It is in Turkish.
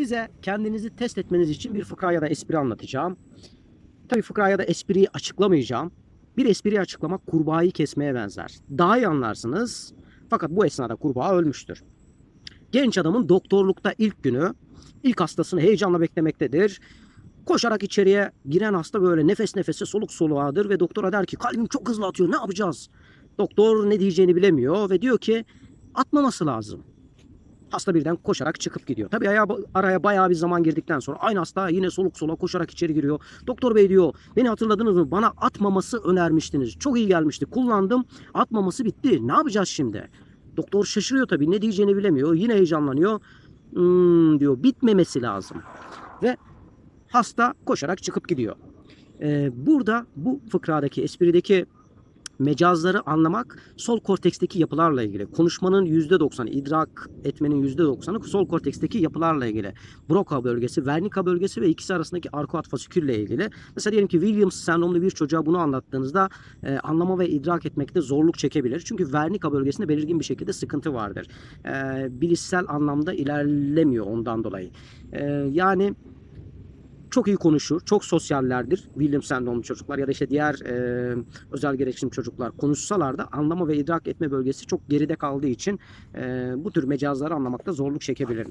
Size kendinizi test etmeniz için bir fıkra ya da espri anlatacağım. Tabii fıkra ya da espriyi açıklamayacağım. Bir espriyi açıklamak kurbağayı kesmeye benzer. Daha iyi anlarsınız. Fakat bu esnada kurbağa ölmüştür. Genç adamın doktorlukta ilk günü ilk hastasını heyecanla beklemektedir. Koşarak içeriye giren hasta böyle nefes nefese soluk soluğadır ve doktora der ki kalbim çok hızlı atıyor ne yapacağız? Doktor ne diyeceğini bilemiyor ve diyor ki atmaması lazım. Hasta birden koşarak çıkıp gidiyor. Tabii aya- araya bayağı bir zaman girdikten sonra aynı hasta yine soluk soluğa koşarak içeri giriyor. Doktor bey diyor beni hatırladınız mı? Bana atmaması önermiştiniz. Çok iyi gelmişti. Kullandım. Atmaması bitti. Ne yapacağız şimdi? Doktor şaşırıyor tabii. Ne diyeceğini bilemiyor. Yine heyecanlanıyor. Hmm, diyor bitmemesi lazım. Ve hasta koşarak çıkıp gidiyor. Ee, burada bu fıkradaki, esprideki mecazları anlamak sol korteksteki yapılarla ilgili. Konuşmanın %90'ı, idrak etmenin %90'ı sol korteksteki yapılarla ilgili. Broca bölgesi, Wernicke bölgesi ve ikisi arasındaki arkuat fasikülle ilgili. Mesela diyelim ki Williams sendromlu bir çocuğa bunu anlattığınızda e, anlama ve idrak etmekte zorluk çekebilir. Çünkü Wernicke bölgesinde belirgin bir şekilde sıkıntı vardır. E, bilişsel anlamda ilerlemiyor ondan dolayı. E, yani çok iyi konuşur, çok sosyallerdir Williams sendromlu çocuklar ya da işte diğer e, özel gereksinim çocuklar konuşsalar da anlama ve idrak etme bölgesi çok geride kaldığı için e, bu tür mecazları anlamakta zorluk çekebilirler.